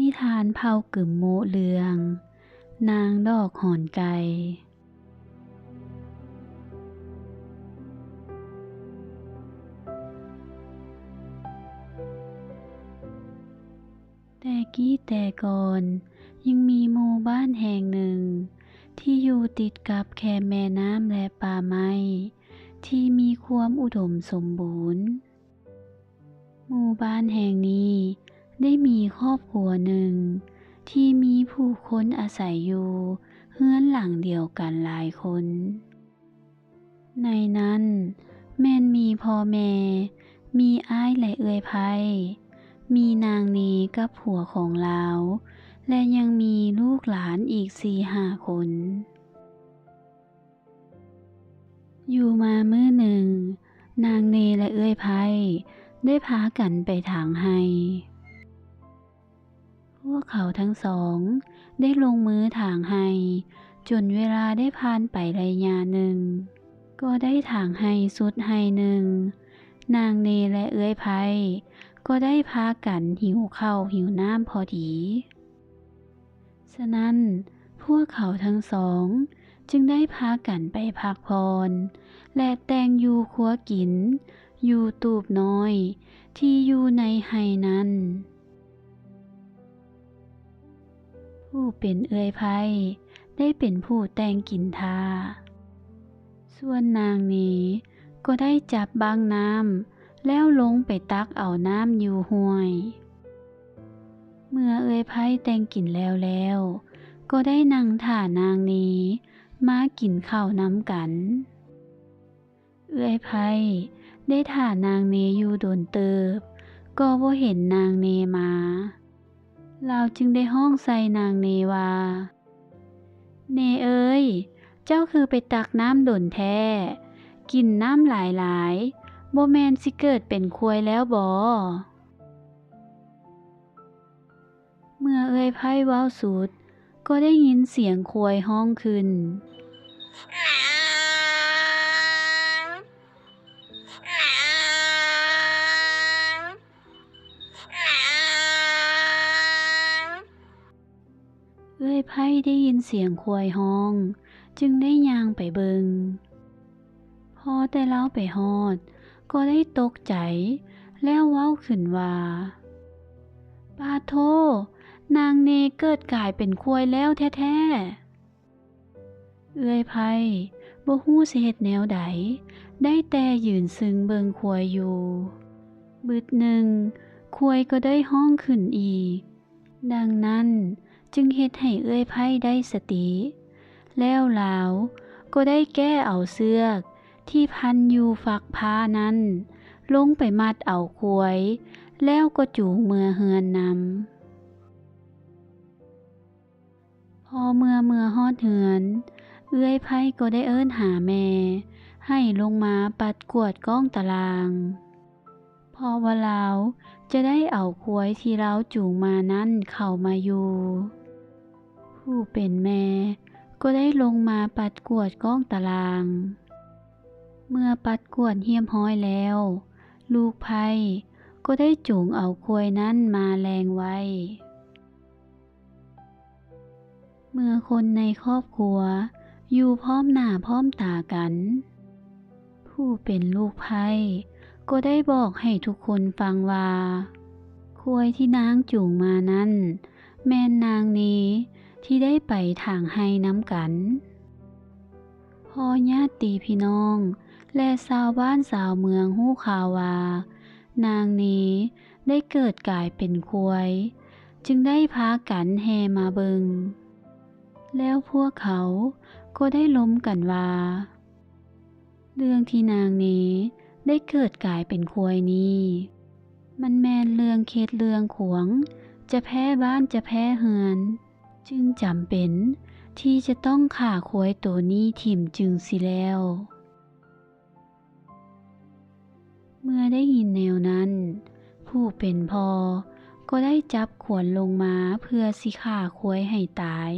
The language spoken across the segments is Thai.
นิทานเผากึ่มโมเลือง นางดอกหอนไก่แต่กี้แต่ก่อนยังมีหมู่บ้านแห่งหนึ่ง ที่อยู่ติดกับแค่แม่น้ำและป่าไม้ที่มีความอุดมสมบูรณ์ หมู่บ้านแห่งนี้ ได้มีครอบครัวหนึ่ง ที่มีผู้คนอาศัยอยู่เฮือนหลังเดียวกันหลายคน ในนั้นแม่นมีพ่อแม่ มีอ้ายและเอื้อยไพมีนางนีกับผัวของเลาและยังมีลูกหลานอีกสี่ห้าคน อยู่มาเมื้อหนึ่ง นางเนและเอื้อยไพได้พากันไปถางไห้ พวกเขาทั้งสอง ได้ลงมือถางไห้จนเวลาได้ผ่านไประยะหนึ่ง ก็ได้ถางไห้สุดไห้หนึ่ง นางเนและเอื้อยไพก็ได้พากันหิวข้าวหิวน้ำพอดี ฉะนั้นพวกเขาทั้งสอง จึงได้พากันไปพักพร และแต่งอยู่ครัวกิน อยู่ตูบน้อย ที่อยู่ในไห้นั้น ผู้เป็นเอื้อยไพได้เป็นผู้แต่งกินทา ส่วนนางนี้ก็ได้จับบางน้ำแล้วลงไปตักเอาน้ำอยู่ห้วย เมื่อเอื้อยไพแต่งกินแล้วแล้ว ก็ได้นั่งท่านางนี้ มากินข้าวน้ำกัน เอื้อยไพได้ท่านางเนอยู่โดนเติบ ก็บ่เห็นนางเนมา เราจึงได้ห้องใส่นางเนวา เนเอ้ย เจ้าคือไปตักน้ำดนแท้ กินน้ำหลายๆบ่แมนสิเกิดเป็นควยแล้วบ่เมื่อเอ่ยไพ่ว้าสุด ก็ได้ยินเสียงควยห้องขึ้น ยไพ่ได้ยินเสียงควยห้อง จึงได้ยางไปเบิง พอแต่เล่าไปฮอด ก็ได้ตกใจ แล้วเว้าขึ้นว่าปาโท นางเนเกิดกลายเป็นควยแล้วแท้ๆ เอื้อยไพ่บ่ฮู้สิเฮ็ดแนวใด ได้แต่ยืนซึ้งเบิงควยอยู่ บึดหนึ่งควยก็ได้ห้องขึ้นอีก ดังนั้น จึงเฮ็ดให้เอื้อยไพ่ได้สติ แล้วลาวก็ได้แก้เอาเสือกที่พันอยู่ฝักพานั้น ลงไปมัดเอาควย แล้วก็จูงเมื่อเฮือนนำพอเมื่อเมื่อฮอดเหือน เอื้อยไพ่ก็ได้เอิ้นหาแม่ ให้ลงมาปัดกวดก้องตาราง พอว่าลาวจะได้เอาควยที่เราจูงมานั้นเข้ามาอยู่ ผู้เป็นแม่ ก็ได้ลงมาปัดกวดก้องตาราง เมื่อปัดกวดเฮียมห้อยแล้ว ลูกไพ่ก็ได้จูงเอาควยนั้นมาแรงไว้ เมื่อคนในครอบครัว อยู่พร้อมหน้าพร้อมตากัน ผู้เป็นลูกไพ่ก็ได้บอกให้ทุกคนฟังว่าควยที่นางจูงมานั้น แม่นนางนี้ ที่ได้ไปทางให้น้ำกันพ่อญาติพี่น้อง และชาวบ้านสาวเมืองฮู้ข่าวว่า นางนี้ได้เกิดกลายเป็นควย จึงได้พากันแห่มาเบิง แล้วพวกเขาก็ได้ล้มกันว่า เรื่องที่นางนี้ได้เกิดกลายเป็นควยนี้ มันแมนเรื่องเคดเรื่องขวง จะแพ้บ้านจะแพ้เฮือน จึงจำเป็นที่จะต้องข่าควยตัวนี้ถิ่มจึงสิแล้ว เมื่อได้ยินแนวนั้น ผู้เป็นพ่อก็ได้จับขวนลงมาเพื่อสิข่าควยให้ตาย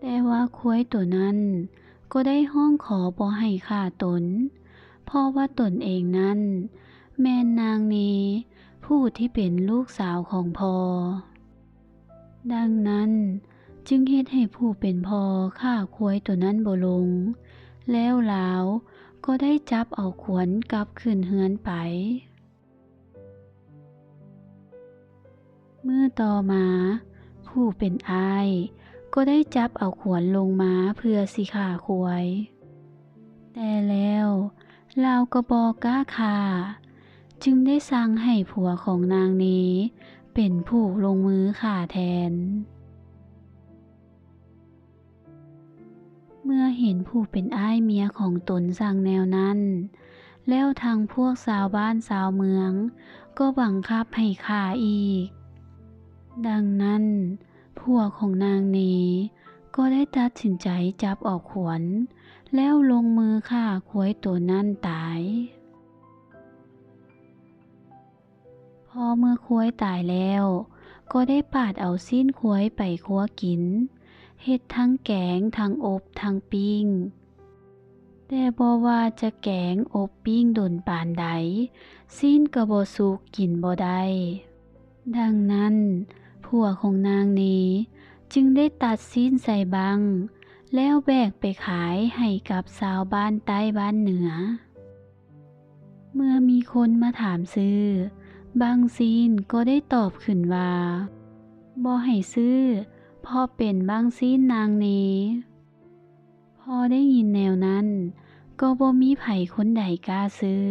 แต่ว่าควยตัวนั้นก็ได้ห้องขอบ่ให้ฆ่าตน เพราะว่าตนเองนั้น แม่นนางนี้ผู้ที่เป็นลูกสาวของพอ ดังนั้นจึงเฮ็ดให้ผู้เป็นพ่อฆ่าควายตัวนั้นบ่ลง แล้วลาวก็ได้จับเอาขวนกลับขึ้นเฮือนไป เมื่อต่อมา ผู้เป็นอายก็ได้จับเอาขวนลงมาเพื่อสิฆ่าควายแต่แล้วลาวก็บอกล้าฆ่าจึงได้สั่งให้ผัวของนางนี้ เป็นผู้ลงมือฆ่าแทน เมื่อเห็นผู้เป็นอ้ายเมียของตนสั่งแนวนั้น แล้วทางพวกสาวบ้านสาวเมือง ก็บังคับให้ฆ่าอีก ดังนั้นผัวของนางนี้ก็ได้ตัดสินใจจับออกขวน แล้วลงมือฆ่าควยตัวนั้นตาย อเมื่อควายตายแล้ว ก็ได้ปาดเอาสิ้นควายไปคั้วกินเฮ็ดทั้งแกงทั้งอบทั้งปิ้ง แต่บ่ว่าจะแกงอบปิ้งดนปานใด สิ้นก็บ่สุกกินบ่ได้ดังนั้นผัวของนางนี้ จึงได้ตัดสิ้นใส่บัง แล้วแบกไปขายให้กับสาวบ้านใต้บ้านเหนือ เมื่อมีคนมาถามซื้อ บางซีนก็ได้ตอบขึ้นว่าบ่ให้ซื้อพราะเป็นบางซีนนางนี้พอได้ยินแนวนั้น ก็บ่มีไผคนใดกล้าซื้อ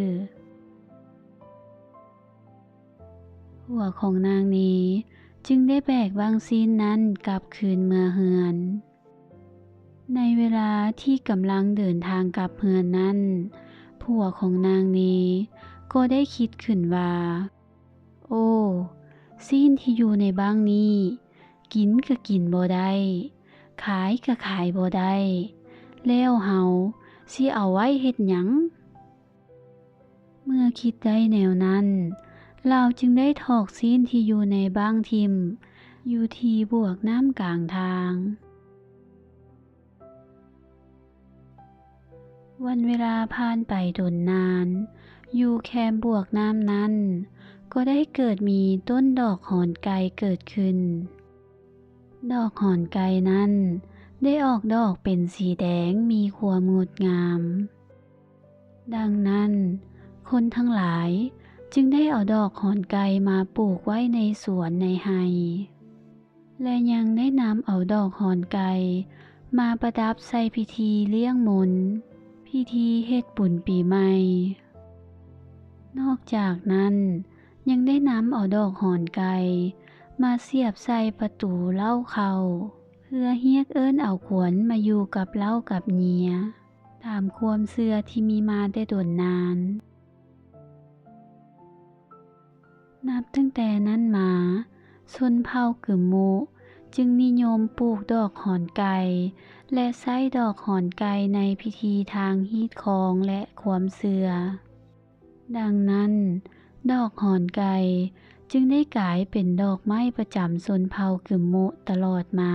หัวของนางนี้จึงได้แบกบางซีนนั้นกลับคืนเมือเฮือน ในเวลาที่กำลังเดินทางกลับเฮือนนั้นผัวของนางนี้ก็ได้คิดขึ้นว่า โอ้ซีนที่อยู่ในบ้างนี้ กินก็กินบ่ได้ขายก็ขายบ่ได้แล้วเฮาสิเอาไว้เฮ็ดหยัง เมื่อคิดได้แนวนั้น เราจึงได้ถอกซีนที่อยู่ในบ้างทิม อยู่ที่บวกน้ำกลางทาง วันเวลาผ่านไปดนนาน อยู่แคมบวกน้ำนั้น ก็ได้เกิดมีต้นดอกหอนไก่เกิดขึ้น ดอกหอนไก่นั้น ได้ออกดอกเป็นสีแดงมีความงดงาม ดังนั้น คนทั้งหลายจึงได้เอาดอกหอนไกมาปลูกไว้ในสวนในไฮ และยังได้นำเอาดอกหอนไกมาประดับใส่พิธีเลี้ยงมนพิธีเฮ็ดบุญปีใหม่ นอกจากนั้น ยังได้นำเอาดอกหอนไก่มาเสียบใส่ประตูเล่าเขาเพื่อเฮียกเอิ้นเอาขวนมาอยู่กับเล่ากับเนีย ตามความเสื่อที่มีมาได้โดนนาน นับตั้งแต่นั้นมาชนเผ่ากึมมุจึงนิยมปลูกดอกหอนไก่และใช้ดอกหอนไก่ในพิธีทางฮีดคองและความเสื่อดังนั้น ดอกหอนไก่จึงได้กลายเป็นดอกไม้ประจำชนเผ่ากึมมุตลอดมา